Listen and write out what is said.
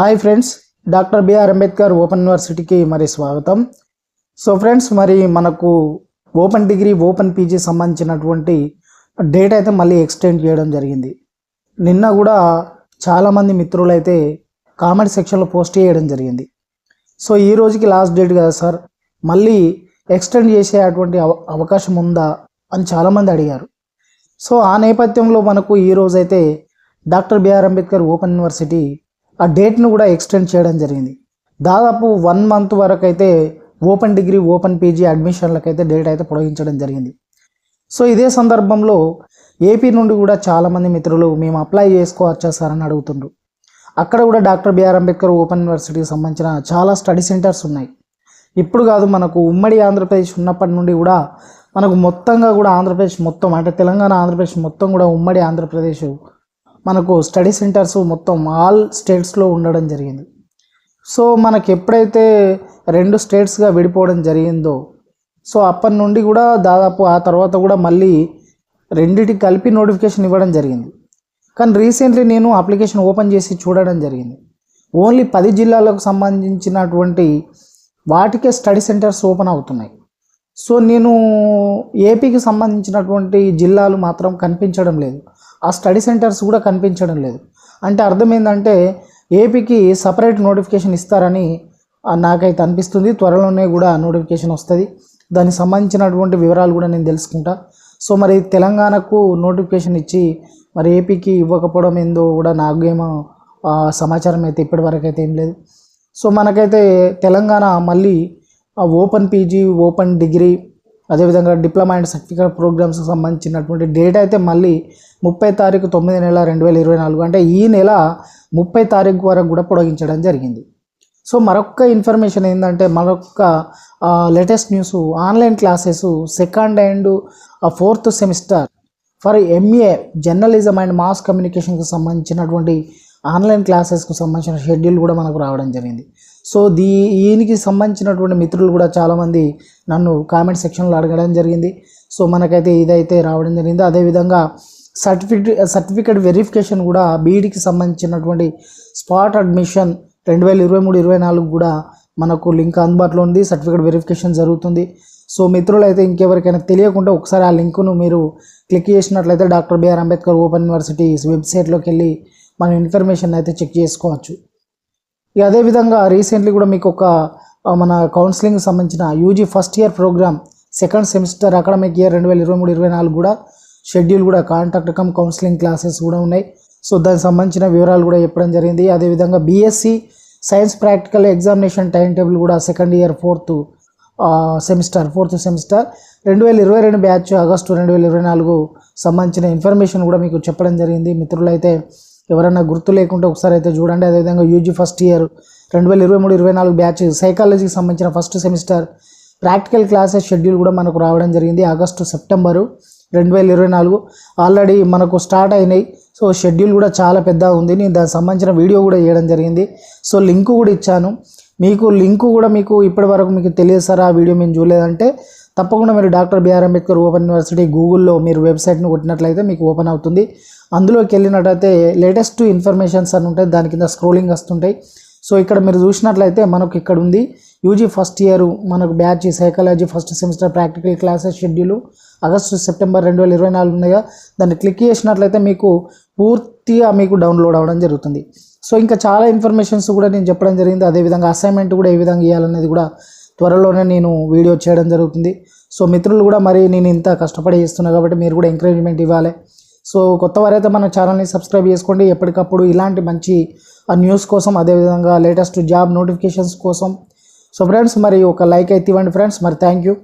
Hi friends doctor BR Ambedkar open యూనివర్సిటీకి మరి స్వాగతం. సో ఫ్రెండ్స్ మరి మనకు ఓపెన్ డిగ్రీ ఓపెన్ పీజీ సంబంధించినటువంటి డేట్ అయితే మళ్ళీ ఎక్స్టెండ్ చేయడం జరిగింది. నిన్న కూడా చాలామంది మిత్రులు అయితే కామెంట్ సెక్షన్లో పోస్ట్ చేయడం జరిగింది. సో ఈ రోజుకి లాస్ట్ డేట్ కదా సార్ మళ్ళీ ఎక్స్టెండ్ చేసే అటువంటి అవ- అవకాశం ఉందా అని చాలామంది అడిగారు. సో ఆ నేపథ్యంలో మనకు ఈ రోజైతే doctor BR Ambedkar open university ఆ డేట్ను కూడా ఎక్స్టెండ్ చేయడం జరిగింది. దాదాపు వన్ మంత్ వరకు అయితే ఓపెన్ డిగ్రీ ఓపెన్ పీజీ అడ్మిషన్లకైతే డేట్ అయితే పొడిగించడం జరిగింది. సో ఇదే సందర్భంలో ఏపీ నుండి కూడా చాలామంది మిత్రులు మేము అప్లై చేసుకోవచ్చా సార్ అని అడుగుతుండ్రు. అక్కడ కూడా డాక్టర్ బిఆర్ అంబేద్కర్ ఓపెన్ యూనివర్సిటీకి సంబంధించిన చాలా స్టడీ సెంటర్స్ ఉన్నాయి. ఇప్పుడు కాదు మనకు ఉమ్మడి ఆంధ్రప్రదేశ్ ఉన్నప్పటి నుండి కూడా మనకు మొత్తంగా కూడా ఆంధ్రప్రదేశ్ మొత్తం అంటే తెలంగాణ ఆంధ్రప్రదేశ్ మొత్తం కూడా ఉమ్మడి ఆంధ్రప్రదేశ్ మనకు స్టడీ సెంటర్స్ మొత్తం ఆల్ స్టేట్స్లో ఉండడం జరిగింది. సో మనకి ఎప్పుడైతే రెండు స్టేట్స్గా విడిపోవడం జరిగిందో సో అప్పటి నుండి కూడా దాదాపు ఆ తర్వాత కూడా మళ్ళీ రెండిటికి కలిపి నోటిఫికేషన్ ఇవ్వడం జరిగింది. కానీ రీసెంట్లీ నేను అప్లికేషన్ ఓపెన్ చేసి చూడడం జరిగింది. ఓన్లీ పది జిల్లాలకు సంబంధించినటువంటి వాటికే స్టడీ సెంటర్స్ ఓపెన్ అవుతున్నాయి. సో నేను ఏపీకి సంబంధించినటువంటి జిల్లాలు మాత్రం కనిపించడం లేదు. ఆ స్టడీ సెంటర్స్ కూడా కనిపించడం లేదు. అంటే అర్థం ఏంటంటే ఏపీకి సపరేట్ నోటిఫికేషన్ ఇస్తారని నాకైతే అనిపిస్తుంది. త్వరలోనే కూడా నోటిఫికేషన్ వస్తుంది. దానికి సంబంధించినటువంటి వివరాలు కూడా నేను తెలుసుకుంటా. సో మరి తెలంగాణకు నోటిఫికేషన్ ఇచ్చి మరి ఏపీకి ఇవ్వకపోవడం ఏందో కూడా నాకేమో ఆ, సమాచారం అయితే ఇప్పటివరకు అయితే ఏం లేదు. సో మనకైతే తెలంగాణ మళ్ళీ ఆ ఓపెన్ పీజీ ఓపెన్ డిగ్రీ అదేవిధంగా డిప్లొమా అండ్ సర్టిఫికేట్ ప్రోగ్రామ్స్కి సంబంధించినటువంటి డేట్ అయితే మళ్ళీ ముప్పై తారీఖు తొమ్మిది నెల రెండు వేల ఇరవై నాలుగు అంటే ఈ నెల ముప్పై తారీఖు వరకు కూడా పొడిగించడం జరిగింది. సో మరొక ఇన్ఫర్మేషన్ ఏంటంటే మరొక latest news online classes second and fourth semester for MA journalism and mass కమ్యూనికేషన్కి సంబంధించినటువంటి ఆన్లైన్ క్లాసెస్కు సంబంధించిన షెడ్యూల్ కూడా మనకు రావడం జరిగింది. సో దీ దీనికి సంబంధించినటువంటి మిత్రులు కూడా చాలామంది నన్ను కామెంట్ సెక్షన్లో అడగడం జరిగింది. సో మనకైతే ఇదైతే రావడం జరిగింది. అదేవిధంగా సర్టిఫికేట్ సర్టిఫికేట్ వెరిఫికేషన్ కూడా బీఈడికి సంబంధించినటువంటి స్పాట్ అడ్మిషన్ రెండు వేల ఇరవై మూడు ఇరవై నాలుగు కూడా మనకు లింక్ అందుబాటులో ఉంది. సర్టిఫికేట్ వెరిఫికేషన్ జరుగుతుంది. సో మిత్రులు అయితే ఇంకెవరికైనా తెలియకుండా ఒకసారి ఆ లింకును మీరు క్లిక్ చేసినట్లయితే doctor B R Ambedkar open university వెబ్సైట్లోకి వెళ్ళి మనం ఇన్ఫర్మేషన్ అయితే చెక్ చేసుకోవచ్చు. ఇక అదేవిధంగా రీసెంట్లీ కూడా మీకు ఒక మన కౌన్సిలింగ్ సంబంధించిన UG first year programme second semester academic year రెండు వేల ఇరవై మూడు ఇరవై నాలుగు కూడా షెడ్యూల్ కూడా కాంటాక్ట్ కమ్ కౌన్సిలింగ్ క్లాసెస్ కూడా ఉన్నాయి. సో దానికి సంబంధించిన వివరాలు కూడా చెప్పడం జరిగింది. అదేవిధంగా BSc science practical examination time table కూడా second year fourth semester fourth semester రెండు వేల ఇరవై రెండు బ్యాచ్ ఆగస్టు రెండు వేల ఇరవై నాలుగు సంబంధించిన ఇన్ఫర్మేషన్ కూడా మీకు చెప్పడం జరిగింది. మిత్రులైతే ఎవరైనా గుర్తు లేకుంటే ఒకసారి అయితే చూడండి. అదేవిధంగా యూజీ ఫస్ట్ ఇయర్ రెండు వేల ఇరవై మూడు ఇరవై నాలుగు బ్యాచ్ సైకాలజీకి సంబంధించిన first semester practical classes schedule కూడా మనకు రావడం జరిగింది ఆగస్టు సెప్టెంబరు రెండు వేల ఇరవై నాలుగు. ఆల్రెడీ మనకు స్టార్ట్ అయినాయి. సో షెడ్యూల్ కూడా చాలా పెద్దగా ఉంది. నేను దానికి సంబంధించిన వీడియో కూడా వేయడం జరిగింది. సో లింక్ కూడా ఇచ్చాను. మీకు లింకు కూడా మీకు ఇప్పటి వరకు మీకు తెలియదు సార్ ఆ వీడియో మేము చూడలేదంటే తప్పకుండా మీరు doctor B R Ambedkar open university గూగుల్లో మీరు వెబ్సైట్ని కొట్టినట్లయితే మీకు ఓపెన్ అవుతుంది. అందులోకి వెళ్ళినట్టయితే లేటెస్ట్ ఇన్ఫర్మేషన్స్ అని ఉంటాయి దాని కింద స్క్రోలింగ్ వస్తుంటాయి. సో ఇక్కడ మీరు చూసినట్లయితే మనకు ఇక్కడ ఉంది యూజీ ఫస్ట్ ఇయర్ మనకు batch psychology first semester practical classes schedule August September రెండు వేల ఇరవై నాలుగు ఉన్నాయా? దాన్ని క్లిక్ చేసినట్లయితే మీకు పూర్తిగా మీకు డౌన్లోడ్ అవ్వడం జరుగుతుంది. సో ఇంకా చాలా ఇన్ఫర్మేషన్స్ కూడా నేను చెప్పడం జరిగింది అదేవిధంగా అసైన్మెంట్ కూడా ఏ విధంగా ఇవ్వాలనేది కూడా త్వరలోనే నేను వీడియో చేయడం జరుగుతుంది. సో మిత్రులు కూడా మరి నేను ఇంత కష్టపడి చేస్తున్నా కాబట్టి మీరు కూడా ఎంకరేజ్మెంట్ ఇవ్వాలి. సో కొత్త వారైతే మన ఛానల్ని సబ్స్క్రైబ్ చేసుకోండి. ఎప్పటికప్పుడు ఇలాంటి మంచి ఆ న్యూస్ కోసం అదేవిధంగా లేటెస్ట్ జాబ్ నోటిఫికేషన్స్ కోసం. సో ఫ్రెండ్స్ మరి ఒక లైక్ అయితే ఇవ్వండి ఫ్రెండ్స్ మరి థ్యాంక్ యూ